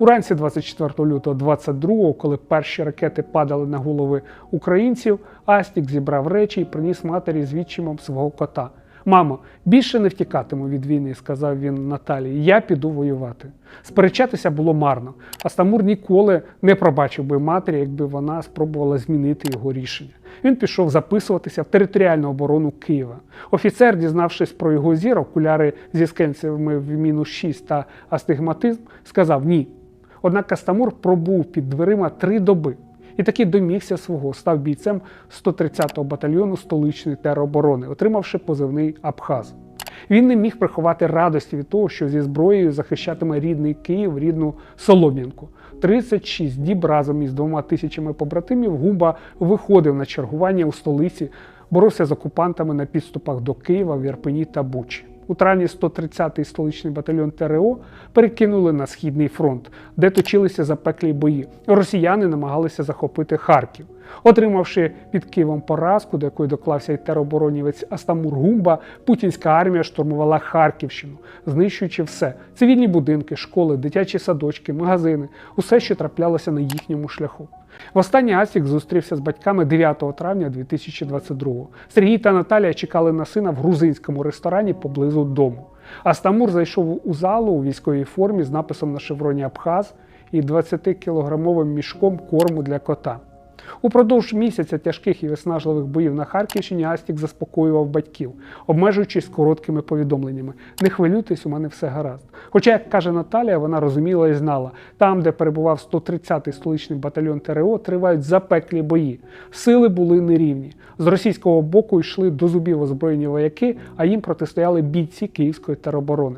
Уранці 24 лютого 22-го, коли перші ракети падали на голови українців, Астік зібрав речі і приніс матері з відчимом свого кота. Мамо, більше не втікатиму від війни, сказав він Наталії. Я піду воювати. Сперечатися було марно. Астамур ніколи не пробачив би матері, якби вона спробувала змінити його рішення. Він пішов записуватися в територіальну оборону Києва. Офіцер, дізнавшись про його зір, окуляри зі скельцями в мінус 6 та астигматизм, сказав ні. Однак Астамур пробув під дверима три доби і таки домігся свого, став бійцем 130-го батальйону столичної тероборони, отримавши позивний Абхаз. Він не міг приховати радості від того, що зі зброєю захищатиме рідний Київ, рідну Солом'янку. 36 діб разом із двома тисячами побратимів Губа виходив на чергування у столиці, боровся з окупантами на підступах до Києва, в Ірпені та Бучі. У травні 130-й столичний батальйон ТРО перекинули на східний фронт, де точилися запеклі бої. Росіяни намагалися захопити Харків. Отримавши під Києвом поразку, до якої доклався й тероборонівець Астамур Гумба, путінська армія штурмувала Харківщину, знищуючи все: цивільні будинки, школи, дитячі садочки, магазини, усе, що траплялося на їхньому шляху. Востаннє Асік зустрівся з батьками 9 травня 2022-го. Сергій та Наталія чекали на сина в грузинському ресторані поблизу дому. Астамур зайшов у залу у військовій формі з написом на шевроні Абхаз і 20-кілограмовим мішком корму для кота. Упродовж місяця тяжких і виснажливих боїв на Харківщині Астік заспокоював батьків, обмежуючись короткими повідомленнями: не хвилюйтесь, у мене все гаразд. Хоча, як каже Наталія, вона розуміла і знала, там, де перебував 130-й столичний батальйон ТРО, тривають запеклі бої. Сили були нерівні. З російського боку йшли до зубів озброєні вояки, а їм протистояли бійці Київської тероборони.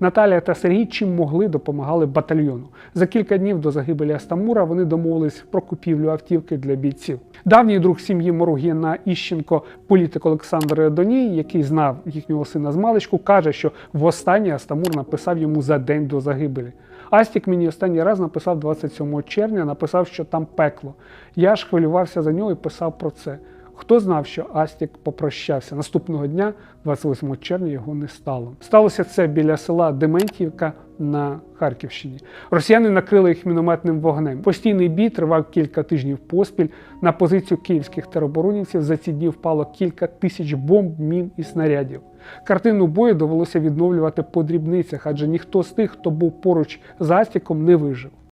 Наталія та Сергій чим могли допомагали батальйону. За кілька днів до загибелі Астамура вони домовились про купівлю автівки для бійців. Давній друг сім'ї Моругіна Іщенко, політик Олександр Доній, який знав їхнього сина з маличку, каже, що востаннє Астамур написав йому за день до загибелі. Астік мені останній раз написав 27 червня, написав, що там пекло. Я ж хвилювався за нього і писав про це. Хто знав, що Астік попрощався наступного дня, 28 червня, його не стало. Сталося це біля села Дементівка на Харківщині. Росіяни накрили їх мінометним вогнем. Постійний бій тривав кілька тижнів поспіль. На позицію київських тероборонівців за ці дні впало кілька тисяч бомб, мін і снарядів. Картину бою довелося відновлювати по дрібницях, адже ніхто з тих, хто був поруч з Астіком, не вижив.